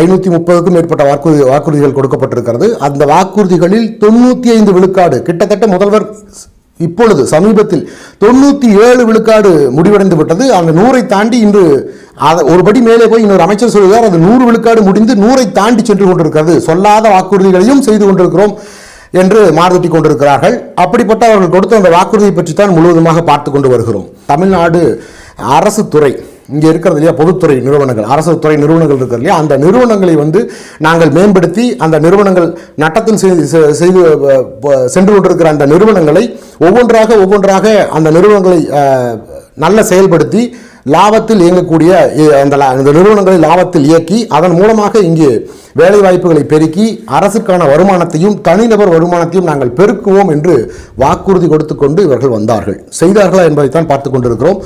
ஐநூற்றி முப்பதுக்கும் மேற்பட்ட வாக்குறுதி வாக்குறுதிகள் கொடுக்கப்பட்டிருக்கிறது. அந்த வாக்குறுதிகளில் தொண்ணூற்றி ஐந்து விழுக்காடு கிட்டத்தட்ட முதல்வர் இப்பொழுது சமீபத்தில் தொண்ணூற்றி ஏழு விழுக்காடு முடிவடைந்து விட்டது. அந்த நூறை தாண்டி இன்று அதை ஒரு படி மேலே போய் இன்னொரு அமைச்சர் சொல்கிறார் அது நூறு விழுக்காடு முடிந்து நூறை தாண்டி சென்று கொண்டிருக்கிறது. சொல்லாத வாக்குறுதிகளையும் செய்து கொண்டிருக்கிறோம் என்று மாறுதட்டி கொண்டிருக்கிறார்கள். அப்படிப்பட்ட அவர்கள் கொடுத்த அந்த வாக்குறுதியை பற்றி தான் முழுவதுமாக பார்த்து கொண்டு வருகிறோம். தமிழ்நாடு அரசு துறை இங்கே இருக்கிறது இல்லையா பொதுத்துறை நிறுவனங்கள் அரசு துறை நிறுவனங்கள் இருக்கிறது இல்லையா அந்த நிறுவனங்களை வந்து நாங்கள் மேம்படுத்தி அந்த நிறுவனங்கள் நட்டத்தில் செய்து செ- செய்து சென்று கொண்டிருக்கிற அந்த நிறுவனங்களை ஒவ்வொன்றாக ஒவ்வொன்றாக அந்த நிறுவனங்களை நல்ல செயல்படுத்தி லாபத்தில் இயங்கக்கூடிய அந்த லா- அந்த நிறுவனங்களை லாபத்தில் இயக்கி அதன் மூலமாக இங்கே வேலை வாய்ப்புகளை பெருக்கி அரசுக்கான வருமானத்தையும் தனிநபர் வருமானத்தையும் நாங்கள் பெருக்குவோம் என்று வாக்குறுதி கொடுத்து கொண்டு இவர்கள் வந்தார்கள். செய்தார்களா என்பதைத்தான் பார்த்து கொண்டிருக்கிறோம்.